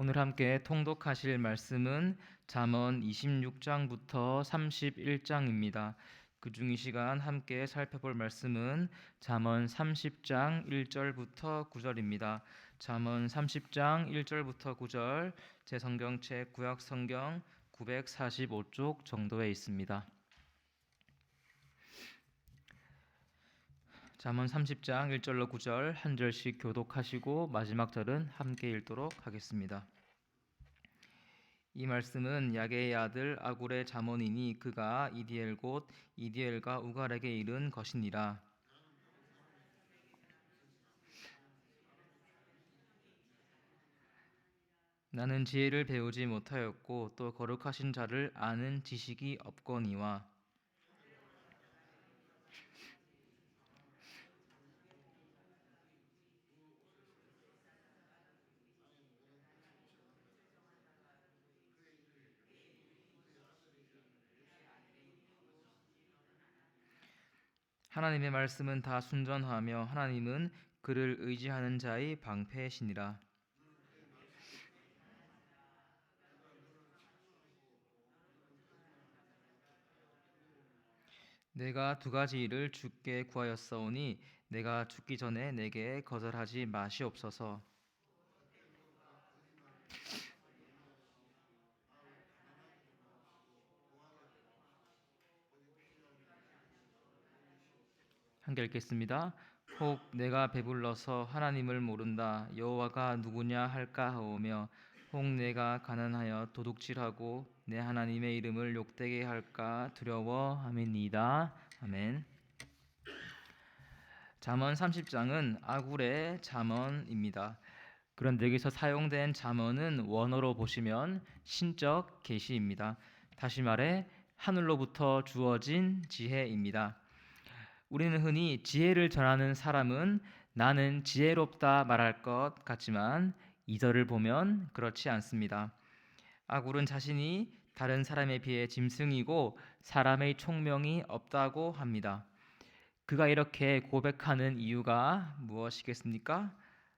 오늘 함께 통독하실 말씀은 잠언 26장부터 31장입니다. 그중 이 시간 함께 살펴볼 말씀은 잠언 30장 1절부터 9절입니다. 잠언 30장 1절부터 9절 제 성경책 구약 성경 945쪽 정도에 있습니다. 잠언 30장 1절로 9절 한 절씩 교독하시고 마지막 절은 함께 읽도록 하겠습니다. 이 말씀은 야게의 아들 아굴의 잠언이니 그가 이디엘 곧 이디엘과 우갈에게 이른 것이니라. 나는 지혜를 배우지 못하였고 또 거룩하신 자를 아는 지식이 없거니와 하나님의 말씀은 다 순전하며 하나님은 그를 의지하는 자의 방패시니라. 내가 두 가지 일을 주께 구하였사오니 내가 죽기 전에 내게 거절하지 마시옵소서. 함께 읽겠습니다. 혹 내가 배불러서 하나님을 모른다 여호와가 누구냐 할까 하오며 혹 내가 가난하여 도둑질하고 내 하나님의 이름을 욕되게 할까 두려워함이니이다. 아멘. 잠언 30장은 아굴의 잠언입니다. 그런데 여기서 사용된 잠언은 원어로 보시면 신적 계시입니다. 다시 말해 하늘로부터 주어진 지혜입니다. 우리는 흔히 지혜를 전하는 사람은 나는 지혜롭다 말할 것 같지만 이절을 보면 그렇지 않습니다. 아굴은 자신이 다른 사람에 비해 짐승이고 사람의 총명이 없다고 합니다. 그가 이렇게 고백하는 이유가 무엇이겠습니까?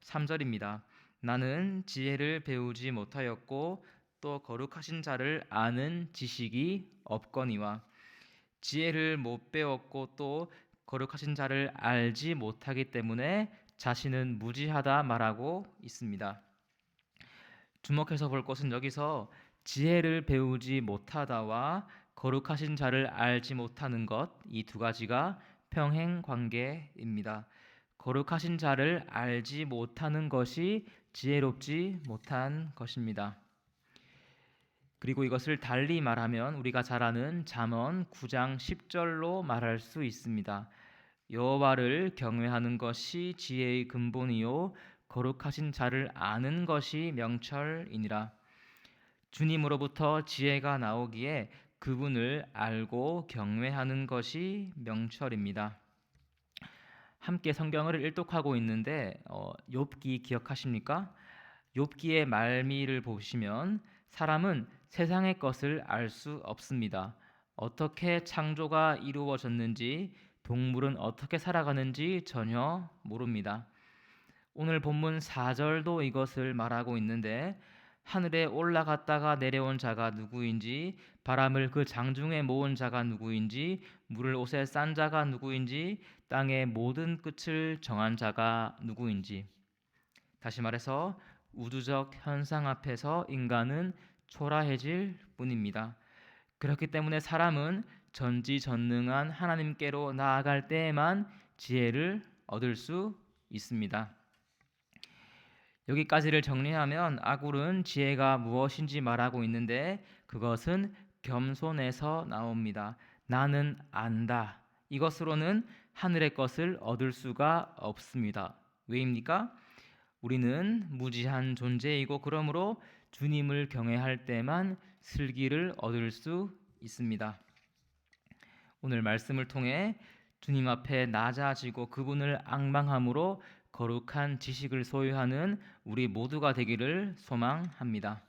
3절입니다. 나는 지혜를 배우지 못하였고 또 거룩하신 자를 아는 지식이 없거니와 지혜를 못 배웠고 또 거룩하신 자를 알지 못하기 때문에 자신은 무지하다 말하고 있습니다. 주목해서 볼 것은 여기서 지혜를 배우지 못하다와 거룩하신 자를 알지 못하는 것 이 두 가지가 평행 관계입니다. 거룩하신 자를 알지 못하는 것이 지혜롭지 못한 것입니다. 그리고 이것을 달리 말하면 우리가 잘 아는 잠언 9장 10절로 말할 수 있습니다. 여호와를 경외하는 것이 지혜의 근본이요 거룩하신 자를 아는 것이 명철이니라. 주님으로부터 지혜가 나오기에 그분을 알고 경외하는 것이 명철입니다. 함께 성경을 일독하고 있는데 어, 욥기 기억하십니까? 욥기의 말미를 보시면 사람은 세상의 것을 알 수 없습니다. 어떻게 창조가 이루어졌는지 동물은 어떻게 살아가는지 전혀 모릅니다. 오늘 본문 4절도 이것을 말하고 있는데 하늘에 올라갔다가 내려온 자가 누구인지 바람을 그 장중에 모은 자가 누구인지 물을 옷에 싼 자가 누구인지 땅의 모든 끝을 정한 자가 누구인지 다시 말해서 우주적 현상 앞에서 인간은 초라해질 뿐입니다. 그렇기 때문에 사람은 전지전능한 하나님께로 나아갈 때에만 지혜를 얻을 수 있습니다. 여기까지를 정리하면 아굴은 지혜가 무엇인지 말하고 있는데 그것은 겸손에서 나옵니다. 나는 안다. 이것으로는 하늘의 것을 얻을 수가 없습니다. 왜입니까? 우리는 무지한 존재이고 그러므로 주님을 경외할 때만 슬기를 얻을 수 있습니다. 오늘 말씀을 통해 주님 앞에 낮아지고 그분을 앙망함으로 거룩한 지식을 소유하는 우리 모두가 되기를 소망합니다.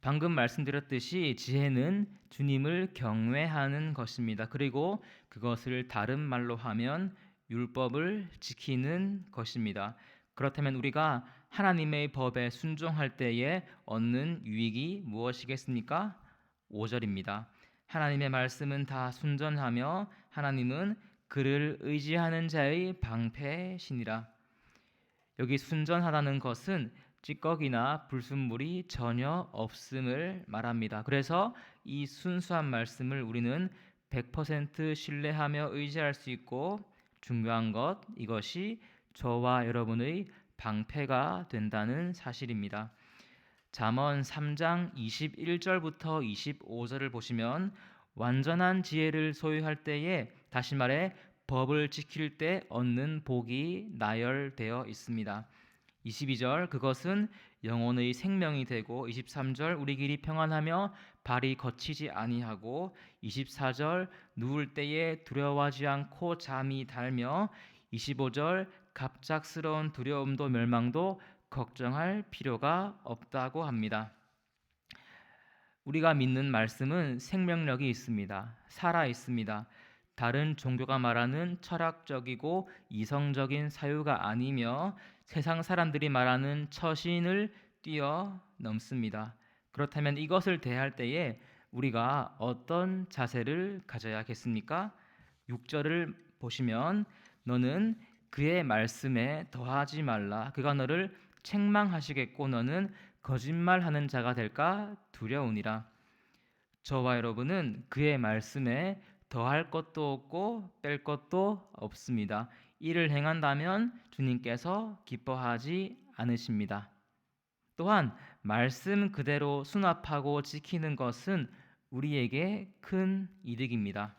방금 말씀드렸듯이 지혜는 주님을 경외하는 것입니다. 그리고 그것을 다른 말로 하면 율법을 지키는 것입니다. 그렇다면 우리가 하나님의 법에 순종할 때에 얻는 유익이 무엇이겠습니까? 5절입니다. 하나님의 말씀은 다 순전하며 하나님은 그를 의지하는 자의 방패시니라. 여기 순전하다는 것은 찌꺼기나 불순물이 전혀 없음을 말합니다. 그래서 이 순수한 말씀을 우리는 100% 신뢰하며 의지할 수 있고 중요한 것 이것이 저와 여러분의 방패가 된다는 사실입니다. 잠언 3장 21절부터 25절을 보시면 완전한 지혜를 소유할 때에 다시 말해 법을 지킬 때 얻는 복이 나열되어 있습니다. 22절 그것은 영혼의 생명이 되고 23절 우리 길이 평안하며 발이 거치지 아니하고 24절 누울 때에 두려워하지 않고 잠이 달며 25절 갑작스러운 두려움도 멸망도 걱정할 필요가 없다고 합니다. 우리가 믿는 말씀은 생명력이 있습니다. 살아 있습니다. 다른 종교가 말하는 철학적이고 이성적인 사유가 아니며 세상 사람들이 말하는 처신을 뛰어넘습니다. 그렇다면 이것을 대할 때에 우리가 어떤 자세를 가져야겠습니까? 6절을 보시면 너는 그의 말씀에 더하지 말라. 그가 너를 책망하시겠고 너는 거짓말하는 자가 될까 두려우니라. 저와 여러분은 그의 말씀에 더할 것도 없고 뺄 것도 없습니다. 이를 행한다면 주님께서 기뻐하지 않으십니다. 또한 말씀 그대로 수납하고 지키는 것은 우리에게 큰 이득입니다.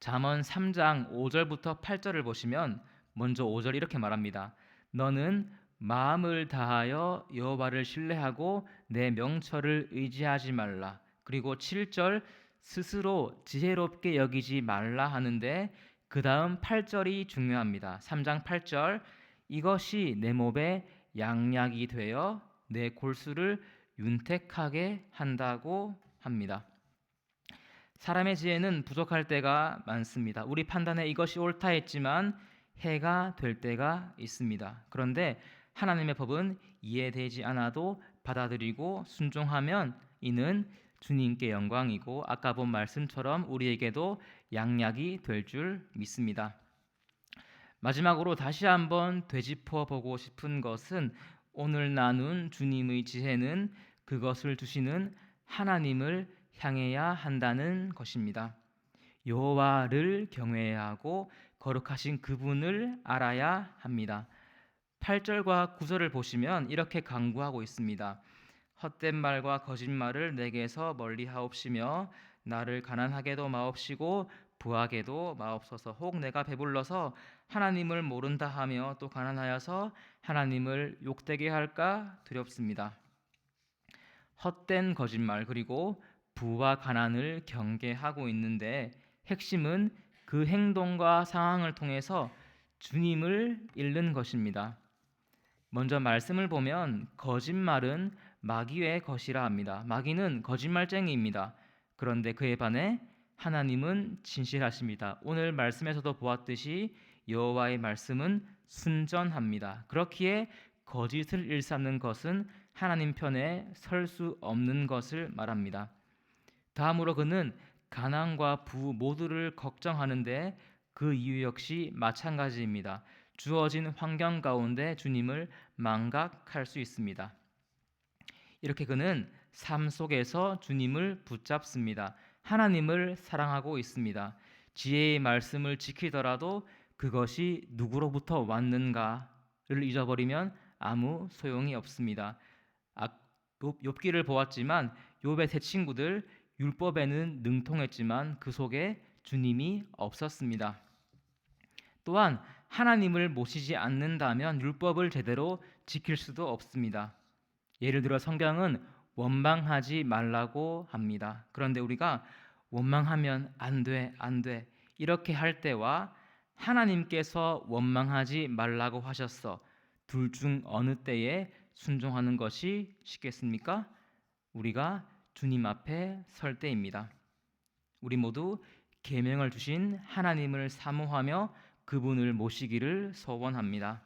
잠언 3장 5절부터 8절을 보시면 먼저 5절 이렇게 말합니다. 너는 마음을 다하여 여호와를 신뢰하고 내 명철을 의지하지 말라. 그리고 7절 스스로 지혜롭게 여기지 말라 하는데 그 다음 8절이 중요합니다. 3장 8절 이것이 내 몸에 양약이 되어 내 골수를 윤택하게 한다고 합니다. 사람의 지혜는 부족할 때가 많습니다. 우리 판단에 이것이 옳다 했지만 해가 될 때가 있습니다. 그런데 하나님의 법은 이해되지 않아도 받아들이고 순종하면 이는 주님께 영광이고 아까 본 말씀처럼 우리에게도 양약이 될 줄 믿습니다. 마지막으로 다시 한번 되짚어 보고 싶은 것은 오늘 나눈 주님의 지혜는 그것을 주시는 하나님을 향해야 한다는 것입니다. 여호와를 경외해야 하고 거룩하신 그분을 알아야 합니다. 8절과 9절을 보시면 이렇게 강구하고 있습니다. 헛된 말과 거짓말을 내게서 멀리 하옵시며 나를 가난하게도 마옵시고 부하게도 마옵소서 혹 내가 배불러서 하나님을 모른다 하며 또 가난하여서 하나님을 욕되게 할까 두렵습니다. 헛된 거짓말 그리고 부와 가난을 경계하고 있는데 핵심은 그 행동과 상황을 통해서 주님을 잃는 것입니다. 먼저 말씀을 보면 거짓말은 마귀의 것이라 합니다. 마귀는 거짓말쟁이입니다. 그런데 그에 반해 하나님은 진실하십니다. 오늘 말씀에서도 보았듯이 여호와의 말씀은 순전합니다. 그렇기에 거짓을 일삼는 것은 하나님 편에 설 수 없는 것을 말합니다. 다음으로 그는 가난과 부 모두를 걱정하는데 그 이유 역시 마찬가지입니다. 주어진 환경 가운데 주님을 망각할 수 있습니다. 이렇게 그는 삶 속에서 주님을 붙잡습니다. 하나님을 사랑하고 있습니다. 지혜의 말씀을 지키더라도 그것이 누구로부터 왔는가를 잊어버리면 아무 소용이 없습니다. 아, 욥기를 보았지만 욥의 세 친구들 율법에는 능통했지만 그 속에 주님이 없었습니다. 또한 하나님을 모시지 않는다면 율법을 제대로 지킬 수도 없습니다. 예를 들어 성경은 원망하지 말라고 합니다. 그런데 우리가 원망하면 안 돼, 안 돼. 이렇게 할 때와 하나님께서 원망하지 말라고 하셨어. 둘 중 어느 때에 순종하는 것이 쉽겠습니까? 우리가 주님 앞에 설 때입니다. 우리 모두 계명을 주신 하나님을 사모하며 그분을 모시기를 소원합니다.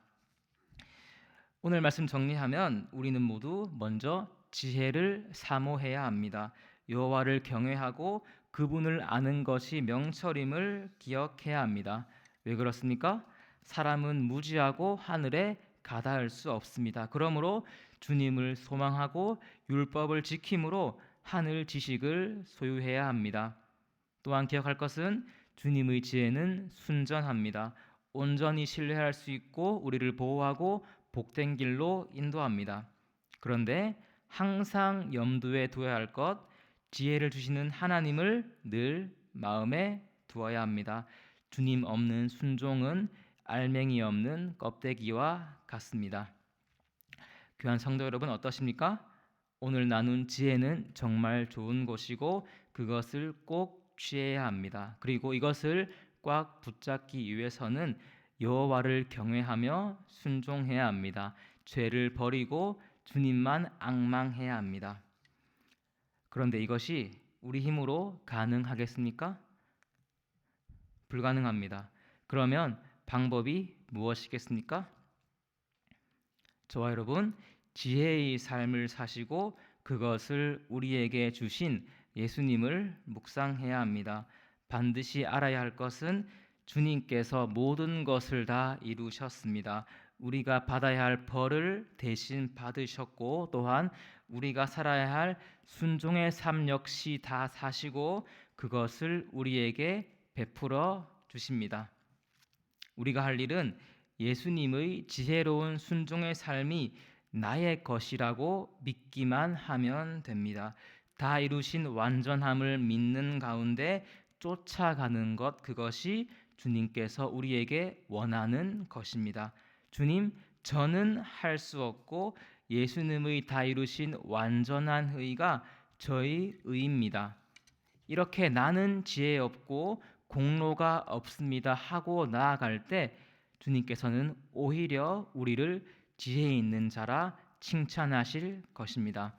오늘 말씀 정리하면 우리는 모두 먼저 지혜를 사모해야 합니다. 여호와를 경외하고 그분을 아는 것이 명철임을 기억해야 합니다. 왜 그렇습니까? 사람은 무지하고 하늘에 가닿을 수 없습니다. 그러므로 주님을 소망하고 율법을 지킴으로 하늘 지식을 소유해야 합니다. 또한 기억할 것은 주님의 지혜는 순전합니다. 온전히 신뢰할 수 있고 우리를 보호하고 복된 길로 인도합니다. 그런데 항상 염두에 두어야 할 것, 지혜를 주시는 하나님을 늘 마음에 두어야 합니다. 주님 없는 순종은 알맹이 없는 껍데기와 같습니다. 귀한 성도 여러분 어떠십니까? 오늘 나눈 지혜는 정말 좋은 것이고 그것을 꼭 취해야 합니다. 그리고 이것을 꽉 붙잡기 위해서는 여호와를 경외하며 순종해야 합니다. 죄를 버리고 주님만 앙망해야 합니다. 그런데 이것이 우리 힘으로 가능하겠습니까? 불가능합니다. 그러면 방법이 무엇이겠습니까? 저와 여러분, 지혜의 삶을 사시고 그것을 우리에게 주신 예수님을 묵상해야 합니다. 반드시 알아야 할 것은 주님께서 모든 것을 다 이루셨습니다. 우리가 받아야 할 벌을 대신 받으셨고 또한 우리가 살아야 할 순종의 삶 역시 다 사시고 그것을 우리에게 베풀어 주십니다. 우리가 할 일은 예수님의 지혜로운 순종의 삶이 나의 것이라고 믿기만 하면 됩니다. 다 이루신 완전함을 믿는 가운데 쫓아가는 것 그것이 주님께서 우리에게 원하는 것입니다. 주님, 저는 할 수 없고 예수님의 다 이루신 완전한 의가 저의 의입니다. 이렇게 나는 지혜 없고 공로가 없습니다 하고 나아갈 때 주님께서는 오히려 우리를 지혜 있는 자라 칭찬하실 것입니다.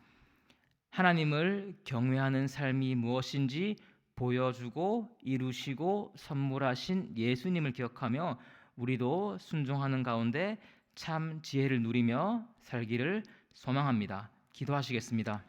하나님을 경외하는 삶이 무엇인지 보여주고 이루시고 선물하신 예수님을 기억하며 우리도 순종하는 가운데 참 지혜를 누리며 살기를 소망합니다. 기도하시겠습니다.